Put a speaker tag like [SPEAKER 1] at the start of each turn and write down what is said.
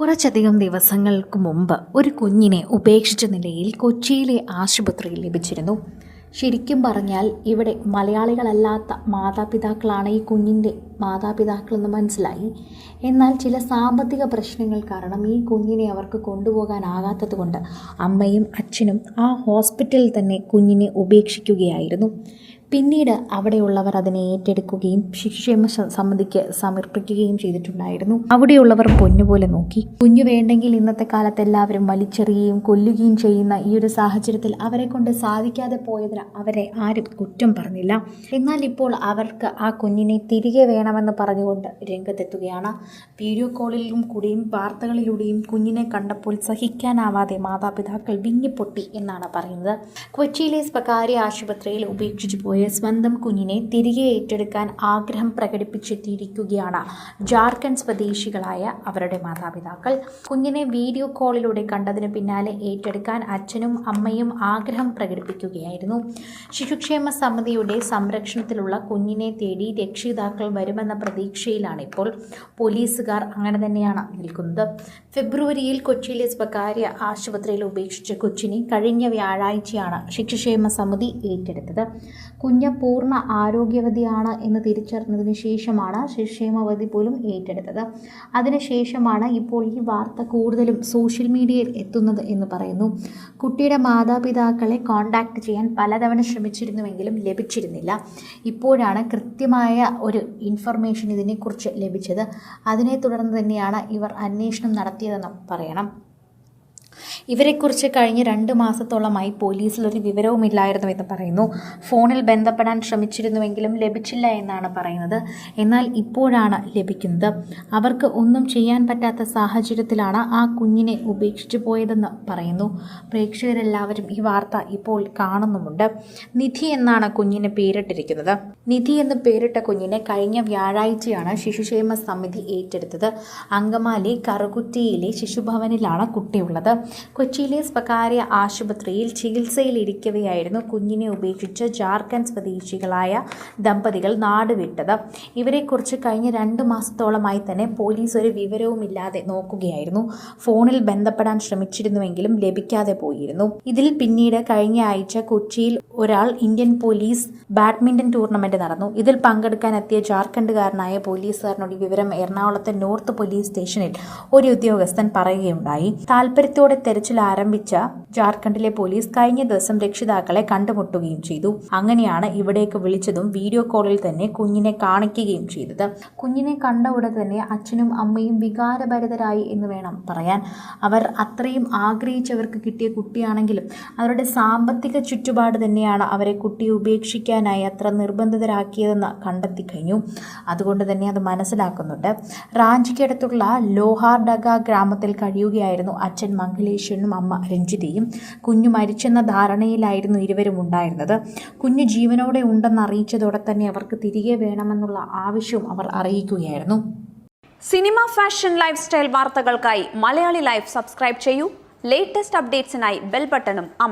[SPEAKER 1] കുറച്ചധികം ദിവസങ്ങൾക്ക് മുമ്പ് ഒരു കുഞ്ഞിനെ ഉപേക്ഷിച്ച നിലയിൽ കൊച്ചിയിലെ ആശുപത്രിയിൽ ലഭിച്ചിരുന്നു. ശരിക്കും പറഞ്ഞാൽ ഇവിടെ മലയാളികളല്ലാത്ത മാതാപിതാക്കളാണ് ഈ കുഞ്ഞിന്റെ മാതാപിതാക്കളെന്ന് മനസ്സിലായി. എന്നാൽ ചില സാമ്പത്തിക പ്രശ്നങ്ങൾ കാരണം ഈ കുഞ്ഞിനെ അവർക്ക് കൊണ്ടുപോകാനാകാത്തത് കൊണ്ട് അമ്മയും അച്ഛനും ആ ഹോസ്പിറ്റലിൽ തന്നെ കുഞ്ഞിനെ ഉപേക്ഷിക്കുകയായിരുന്നു. പിന്നീട് അവിടെയുള്ളവർ അതിനെ ഏറ്റെടുക്കുകയും ശിശുക്ഷേമ സ- സമിതിക്ക് സമർപ്പിക്കുകയും ചെയ്തിട്ടുണ്ടായിരുന്നു. അവിടെയുള്ളവർ പൊന്നുപോലെ നോക്കി. കുഞ്ഞു വേണ്ടെങ്കിൽ ഇന്നത്തെ കാലത്ത് എല്ലാവരും വലിച്ചെറിയുകയും കൊല്ലുകയും ചെയ്യുന്ന ഈ ഒരു സാഹചര്യത്തിൽ അവരെ കൊണ്ട് സാധിക്കാതെ പോയതിന് അവരെ ആരും കുറ്റം പറഞ്ഞില്ല. എന്നാൽ ഇപ്പോൾ അവർക്ക് ആ കുഞ്ഞിനെ തിരികെ വേണമെന്ന് പറഞ്ഞുകൊണ്ട് രംഗത്തെത്തുകയാണ്. വീഡിയോ കോളിലും കൂടിയും വാർത്തകളിലൂടെയും കുഞ്ഞിനെ കണ്ടപ്പോൾ സഹിക്കാനാവാതെ മാതാപിതാക്കൾ വിങ്ങിപ്പൊട്ടി എന്നാണ് പറയുന്നത്. കൊച്ചിയിലെ സ്വകാര്യ ആശുപത്രിയിൽ ഉപേക്ഷിച്ചു പോയ സ്വന്തം കുഞ്ഞിനെ തിരികെ ഏറ്റെടുക്കാൻ ആഗ്രഹം പ്രകടിപ്പിച്ചെത്തിയിരിക്കുകയാണ് ജാർഖണ്ഡ് സ്വദേശികളായ അവരുടെ മാതാപിതാക്കൾ. കുഞ്ഞിനെ വീഡിയോ കോളിലൂടെ കണ്ടതിന് പിന്നാലെ ഏറ്റെടുക്കാൻ അച്ഛനും അമ്മയും ആഗ്രഹം പ്രകടിപ്പിക്കുകയായിരുന്നു. ശിശുക്ഷേമ സമിതിയുടെ സംരക്ഷണത്തിലുള്ള കുഞ്ഞിനെ തേടി രക്ഷിതാക്കൾ വരുമെന്ന പ്രതീക്ഷയിലാണ് ഇപ്പോൾ പോലീസുകാർ അങ്ങനെ തന്നെയാണ് നിൽക്കുന്നത്. ഫെബ്രുവരിയിൽ കൊച്ചിയിലെ സ്വകാര്യ ആശുപത്രിയിൽ ഉപേക്ഷിച്ച കൊച്ചിനെ കഴിഞ്ഞ വ്യാഴാഴ്ചയാണ് ശിശുക്ഷേമ സമിതി ഏറ്റെടുത്തത്. കുഞ്ഞ് പൂർണ ആരോഗ്യവതിയാണ് എന്ന് തിരിച്ചറിഞ്ഞതിന് ശേഷമാണ് ശിക്ഷേമവതി പോലും ഏറ്റെടുത്തത്. അതിനുശേഷമാണ് ഇപ്പോൾ ഈ വാർത്ത കൂടുതലും സോഷ്യൽ മീഡിയയിൽ എത്തുന്നത് എന്ന് പറയുന്നു. കുട്ടിയുടെ മാതാപിതാക്കളെ കോൺടാക്ട് ചെയ്യാൻ പലതവണ ശ്രമിച്ചിരുന്നുവെങ്കിലും ലഭിച്ചിരുന്നില്ല. ഇപ്പോഴാണ് കൃത്യമായ ഒരു ഇൻഫർമേഷൻ ഇതിനെക്കുറിച്ച് ലഭിച്ചത്. അതിനെ തുടർന്ന് തന്നെയാണ് ഇവർ അന്വേഷണം നടത്തിയതെന്നും പറയണം. ഇവരെക്കുറിച്ച് കഴിഞ്ഞ രണ്ട് മാസത്തോളമായി പോലീസിൽ ഒരു വിവരവുമില്ലായിരുന്നു എന്ന് പറയുന്നു. ഫോണിൽ ബന്ധപ്പെടാൻ ശ്രമിച്ചിരുന്നുവെങ്കിലും ലഭിച്ചില്ല എന്നാണ് പറയുന്നത്. എന്നാൽ ഇപ്പോഴാണ് ലഭിക്കുന്നത്. അവർക്ക് ഒന്നും ചെയ്യാൻ പറ്റാത്ത സാഹചര്യത്തിലാണ് ആ കുഞ്ഞിനെ ഉപേക്ഷിച്ചു പോയതെന്ന് പറയുന്നു. പ്രേക്ഷകരെല്ലാവരും ഈ വാർത്ത ഇപ്പോൾ കാണുന്നുമുണ്ട്. നിധി എന്നാണ് കുഞ്ഞിന് പേരിട്ടിരിക്കുന്നത്. നിധി എന്ന് പേരിട്ട കുഞ്ഞിനെ കഴിഞ്ഞ വ്യാഴാഴ്ചയാണ് ശിശുക്ഷേമ സമിതി ഏറ്റെടുത്തത്. അങ്കമാലി കറുകുറ്റിയിലെ ശിശുഭവനിലാണ് കുട്ടിയുള്ളത്. കൊച്ചിയിലെ സ്വകാര്യ ആശുപത്രിയിൽ ചികിത്സയിലിരിക്കവെയായിരുന്നു കുഞ്ഞിനെ ഉപേക്ഷിച്ച് ജാർഖണ്ഡ് സ്വദേശികളായ ദമ്പതികൾ നാടുവിട്ടത്. ഇവരെക്കുറിച്ച് കഴിഞ്ഞ രണ്ട് മാസത്തോളമായി തന്നെ പോലീസ് ഒരു വിവരവുമില്ലാതെ നോക്കുകയായിരുന്നു. ഫോണിൽ ബന്ധപ്പെടാൻ ശ്രമിച്ചിരുന്നുവെങ്കിലും ലഭിക്കാതെ പോയിരുന്നു. ഇതിൽ പിന്നീട് കഴിഞ്ഞ ആഴ്ച കൊച്ചിയിൽ ഒരാൾ ഇന്ത്യൻ പോലീസ് ബാഡ്മിന്റൺ ടൂർണമെന്റ് നടന്നു. ഇതിൽ പങ്കെടുക്കാൻ എത്തിയ ജാർഖണ്ഡുകാരനായ പോലീസുകാരനോട് വിവരം എറണാകുളത്തെ നോർത്ത് പോലീസ് സ്റ്റേഷനിൽ ഒരു ഉദ്യോഗസ്ഥൻ പറയുകയുണ്ടായി. താല്പര്യത്തോടെ തെരച്ചിൽ ആരംഭിച്ച ജാർഖണ്ഡിലെ പോലീസ് കഴിഞ്ഞ ദിവസം രക്ഷിതാക്കളെ കണ്ടുമുട്ടുകയും ചെയ്തു. അങ്ങനെയാണ് ഇവിടേക്ക് വിളിച്ചതും വീഡിയോ കോളിൽ തന്നെ കുഞ്ഞിനെ കാണിക്കുകയും ചെയ്തത്. കുഞ്ഞിനെ കണ്ട ഉടൻ തന്നെ അച്ഛനും അമ്മയും വികാരഭരിതരായി എന്ന് വേണം പറയാൻ. അവർ അത്രയും ആഗ്രഹിച്ചവർക്ക് കിട്ടിയ കുട്ടിയാണെങ്കിലും അവരുടെ സാമ്പത്തിക ചുറ്റുപാട് തന്നെയാണ് അവരെ കുട്ടിയെ ഉപേക്ഷിക്കാനായി അത്ര നിർബന്ധിതരാക്കിയതെന്ന് കണ്ടെത്തി കഴിഞ്ഞു. അതുകൊണ്ട് തന്നെ അത് മനസ്സിലാക്കുന്നുണ്ട്. റാഞ്ചിക്കടുത്തുള്ള ലോഹാർഡഗ ഗ്രാമത്തിൽ കഴിയുകയായിരുന്നു അച്ഛൻ മംഗലേശ്വരനും അമ്മ രഞ്ജിതയും കുഞ്ഞു മരിച്ചെന്ന ധാരണയിലായിരുന്നു ഇരുവരും ഉണ്ടായിരുന്നത്. കുഞ്ഞു ജീവനോടെ ഉണ്ടെന്ന് അറിയിച്ചതോടെ തന്നെ അവർക്ക് തിരികെ വേണമെന്നുള്ള ആവശ്യവും അവർ അറിയിക്കുകയായിരുന്നു.
[SPEAKER 2] സിനിമ ഫാഷൻ ലൈഫ് സ്റ്റൈൽ വാർത്തകൾക്കായി മലയാളി ലൈഫ് സബ്സ്ക്രൈബ് ചെയ്യൂ. ലേറ്റസ്റ്റ് അപ്ഡേറ്റ്സിനായി ബെൽ ബട്ടണും അമർ